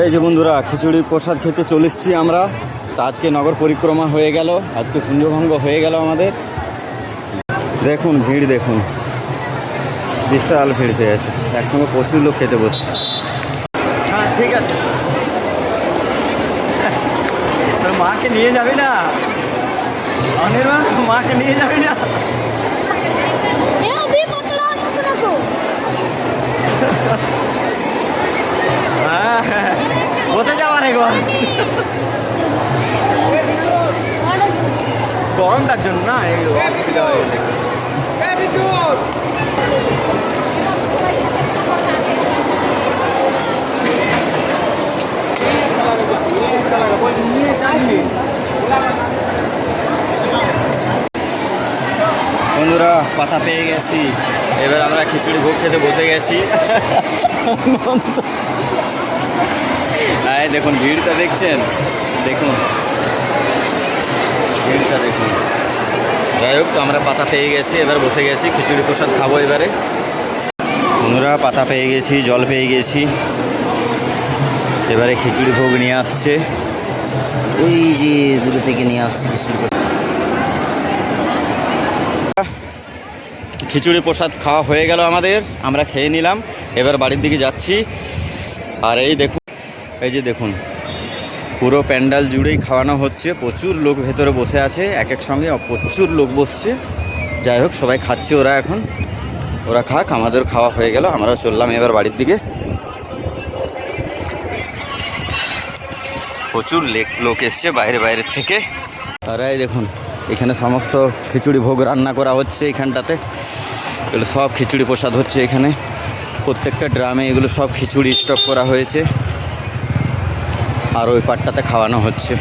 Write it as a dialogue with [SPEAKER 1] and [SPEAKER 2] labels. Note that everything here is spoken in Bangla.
[SPEAKER 1] এই যে বন্ধুরা খিচুড়ি প্রসাদ খেতে চলেছি আমরা। তা আজকে নগর পরিক্রমা হয়ে গেল, আজকে কুঞ্জভঙ্গ হয়ে গেল আমাদের। দেখুন, ভিড় দেখুন। বিশাল ভিড় হয়ে আছে। একসঙ্গে প্রচুর লোক খেতে বসছে। হ্যাঁ ঠিক আছে। তোর মাকে নিয়ে যাবি না? অনির্বাণ, মাকে নিয়ে যাবি না? গরমটার জন্য না এই অসুবিধা হয়ে বন্ধুরা পাতা পেয়ে গেছি। এবার আমরা খিচুড়ি ভোগ খেতে বসে গেছি। হ্যাঁ দেখুন, ভিড়টা দেখছেন? দেখুন। ভিড়টা দেখুন। যাই হোক, তো আমরা পাতা পেয়ে গেছি, এবার বসে গেছি, খিচুড়ি প্রসাদ খাব এবারে। বন্ধুরা, পাতা পেয়ে গেছি, জল পেয়ে গেছি। এবারে খিচুড়ি ভোগ নিয়ে আসছে। ওই যে দূরে থেকে নিয়ে আসছে খিচুড়ি প্রসাদ। খিচুড়ি প্রসাদ খাওয়া হয়ে গেল আমাদের, আমরা খেয়ে নিলাম। এবার বাড়ির দিকে যাচ্ছি। আর এই দেখুন এই যে দেখুন, পুরো প্যান্ডাল জুড়েই খাওয়ানো হচ্ছে, প্রচুর লোক ভেতরে বসে আছে এক এক সঙ্গে প্রচুর লোক বসছে। যাই হোক, সবাই খাচ্ছে ওরা এখন। ওরা খাক আমাদের খাওয়া হয়ে গেল, আমরাও চললাম এবার বাড়ির দিকে। প্রচুর লেক- লোক এসছে বাইরে, বাইরের থেকে। আর এই দেখুন, এখানে সমস্ত খিচুড়ি ভোগ রান্না করা হচ্ছে এখানটাতে। এগুলো সব খিচুড়ি প্রসাদ হচ্ছে এখানে। প্রত্যেকটা ড্রামে এগুলো সব খিচুড়ি স্টক করা হয়েছে। আর ওই পাটটাতে খাওয়ানো হচ্ছে।